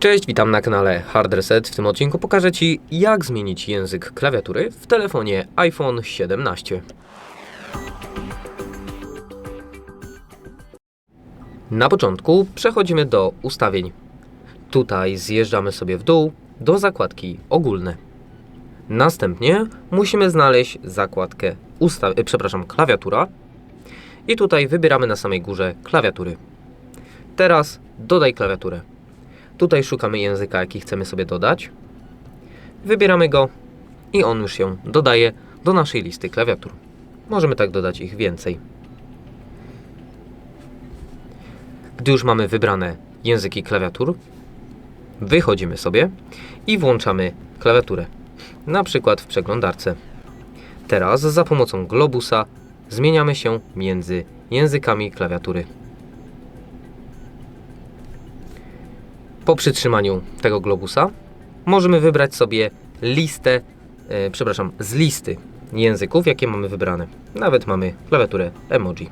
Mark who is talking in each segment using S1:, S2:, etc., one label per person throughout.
S1: Cześć, witam na kanale Hard Reset. W tym odcinku pokażę Ci, jak zmienić język klawiatury w telefonie iPhone 17. Na początku przechodzimy do ustawień. Tutaj zjeżdżamy sobie w dół do zakładki ogólne. Następnie musimy znaleźć zakładkę usta- e, przepraszam, klawiatura i tutaj wybieramy na samej górze klawiatury. Teraz dodaj klawiaturę. Tutaj szukamy języka, jaki chcemy sobie dodać. Wybieramy go i on już się dodaje do naszej listy klawiatur. Możemy tak dodać ich więcej. Gdy już mamy wybrane języki klawiatur, wychodzimy sobie i włączamy klawiaturę. Na przykład w przeglądarce. Teraz za pomocą globusa zmieniamy się między językami klawiatury. Po przytrzymaniu tego globusa możemy wybrać sobie listę, e, przepraszam, z listy języków, jakie mamy wybrane. Nawet mamy klawiaturę emoji.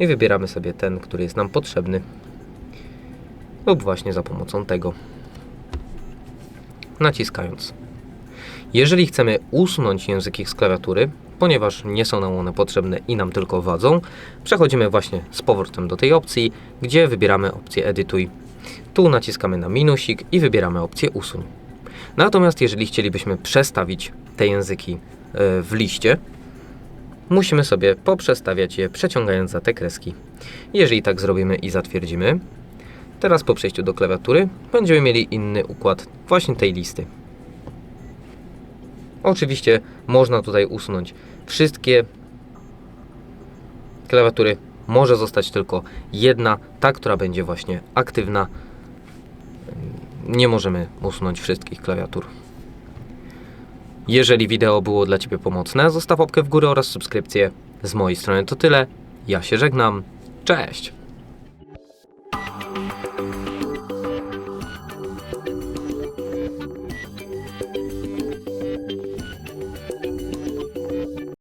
S1: I wybieramy sobie ten, który jest nam potrzebny. Lub właśnie za pomocą tego. Naciskając. Jeżeli chcemy usunąć języki z klawiatury, ponieważ nie są nam one potrzebne i nam tylko wadzą, przechodzimy właśnie z powrotem do tej opcji, gdzie wybieramy opcję edytuj. Tu naciskamy na minusik i wybieramy opcję usuń. Natomiast jeżeli chcielibyśmy przestawić te języki e, w liście, musimy sobie poprzestawiać je przeciągając za te kreski. Jeżeli tak zrobimy i zatwierdzimy, teraz po przejściu do klawiatury będziemy mieli inny układ właśnie tej listy. Oczywiście można tutaj usunąć wszystkie klawiatury. Może zostać tylko jedna, ta, która będzie właśnie aktywna. Nie możemy usunąć wszystkich klawiatur. Jeżeli wideo było dla Ciebie pomocne, zostaw łapkę w górę oraz subskrypcję. Z mojej strony to tyle. Ja się żegnam. Cześć!